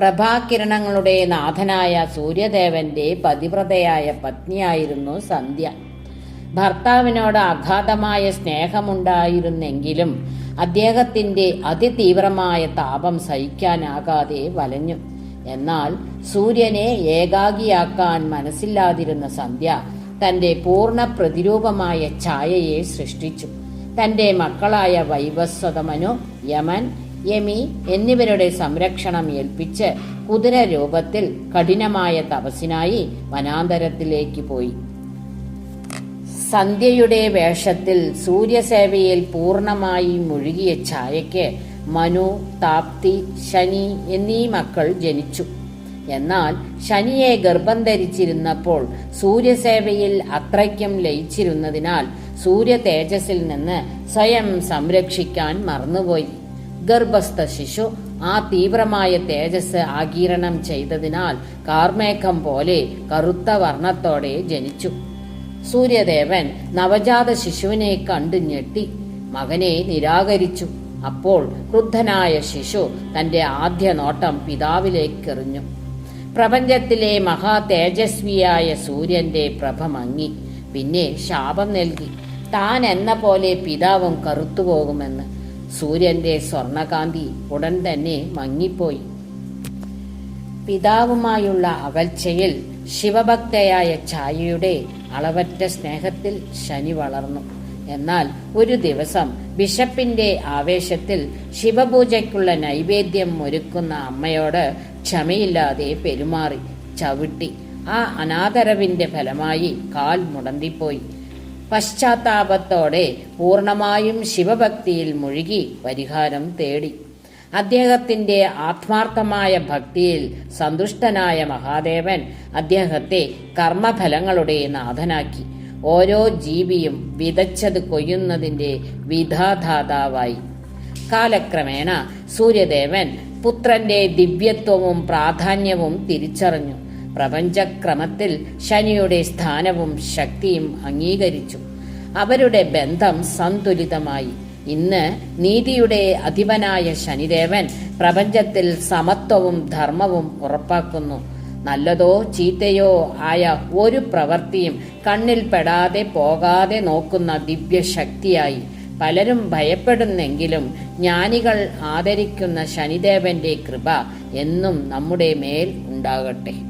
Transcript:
പ്രഭാകിരണങ്ങളുടെ നാഥനായ സൂര്യദേവന്റെ പതിവ്രതയായ പത്നിയായിരുന്നു സന്ധ്യ. ഭർത്താവിനോട് അഗാധമായ സ്നേഹമുണ്ടായിരുന്നെങ്കിലും അദ്ദേഹത്തിന്റെ അതിതീവ്രമായ താപം സഹിക്കാനാകാതെ വലഞ്ഞു. എന്നാൽ സൂര്യനെ ഏകാഗിയാക്കാൻ മനസ്സില്ലാതിരുന്ന സന്ധ്യ തന്റെ പൂർണ പ്രതിരൂപമായ ഛായയെ സൃഷ്ടിച്ചു. തന്റെ മക്കളായ വൈവസ്വതമനു യമൻ യമി എന്നിവരുടെ സംരക്ഷണം ഏൽപ്പിച്ച് കുതിര രൂപത്തിൽ കഠിനമായ തപസ്സിനായി വനാന്തരത്തിലേക്ക് പോയി. സന്ധ്യയുടെ വേഷത്തിൽ സൂര്യസേവയിൽ പൂർണമായി മുഴുകിയ ഛായയ്ക്ക് മനു താപ്തി ശനി എന്നീ മക്കൾ ജനിച്ചു. എന്നാൽ ശനിയെ ഗർഭം ധരിച്ചിരുന്നപ്പോൾ സൂര്യസേവയിൽ അത്രയ്ക്കും ലയിച്ചിരുന്നതിനാൽ സൂര്യ തേജസ്സിൽ നിന്ന് സ്വയം സംരക്ഷിക്കാൻ മറന്നുപോയി. ഗർഭസ്ഥ ശിശു ആ തീവ്രമായ തേജസ് ആഗീരണം ചെയ്തതിനാൽ കാർമേഘം പോലെ കറുത്ത വർണത്തോടെ ജനിച്ചു. സൂര്യദേവൻ നവജാത ശിശുവിനെ കണ്ടു ഞെട്ടി. മകനെ നിരാകരിച്ചു. അപ്പോൾ ക്രുദ്ധനായ ശിശു തന്റെ ആദ്യ നോട്ടം പിതാവിലേക്കെറിഞ്ഞു. പ്രപഞ്ചത്തിലെ മഹാ തേജസ്വിയായ സൂര്യന്റെ പ്രഭ മങ്ങി പിന്നെ ശാപം നൽകി. താൻ എന്ന പോലെ പിതാവും കറുത്തുപോകുമെന്ന്. സൂര്യന്റെ സ്വർണകാന്തി ഉടൻ തന്നെ മങ്ങിപ്പോയി. പിതാവുമായുള്ള അകൽച്ചയിൽ ശിവഭക്തയായ ഛായയുടെ അളവറ്റ സ്നേഹത്തിൽ ശനി വളർന്നു. എന്നാൽ ഒരു ദിവസം ബിഷപ്പിന്റെ ആവേശത്തിൽ ശിവപൂജയ്ക്കുള്ള നൈവേദ്യം ഒരുക്കുന്ന അമ്മയോട് ക്ഷമയില്ലാതെ പെരുമാറി ചവിട്ടി. ആ അനാദരവിന്റെ ഫലമായി കാൽ മുടന്തിപ്പോയി. പശ്ചാത്താപത്തോടെ പൂർണമായും ശിവഭക്തിയിൽ മുഴുകി പരിഹാരം തേടി. അദ്ദേഹത്തിന്റെ ആത്മാർത്ഥമായ ഭക്തിയിൽ സന്തുഷ്ടനായ മഹാദേവൻ അദ്ദേഹത്തെ കർമ്മഫലങ്ങളുടെ നാഥനാക്കി. ഓരോ ജീവിയും വിതച്ചത് കൊയ്യുന്നതിന്റെ വിധാധാതാവായി കാലക്രമേണ സൂര്യദേവൻ പുത്രന്റെ ദിവ്യത്വവും പ്രാധാന്യവും തിരിച്ചറിഞ്ഞു. പ്രപഞ്ചക്രമത്തിൽ ശനിയുടെ സ്ഥാനവും ശക്തിയും അംഗീകരിച്ചു. അവരുടെ ബന്ധം സന്തുലിതമായി. ഇന്ന് നീതിയുടെ അധിപനായ ശനിദേവൻ പ്രപഞ്ചത്തിൽ സമത്വവും ധർമ്മവും ഉറപ്പാക്കുന്നു. നല്ലതോ ചീത്തയോ ആയ ഒരു പ്രവൃത്തിയും കണ്ണിൽ പെടാതെ പോകാതെ നോക്കുന്ന ദിവ്യശക്തിയായി. പലരും ഭയപ്പെടുന്നെങ്കിലും ജ്ഞാനികൾ ആദരിക്കുന്ന ശനിദേവന്റെ കൃപ എന്നും നമ്മുടെ മേൽ ഉണ്ടാകട്ടെ.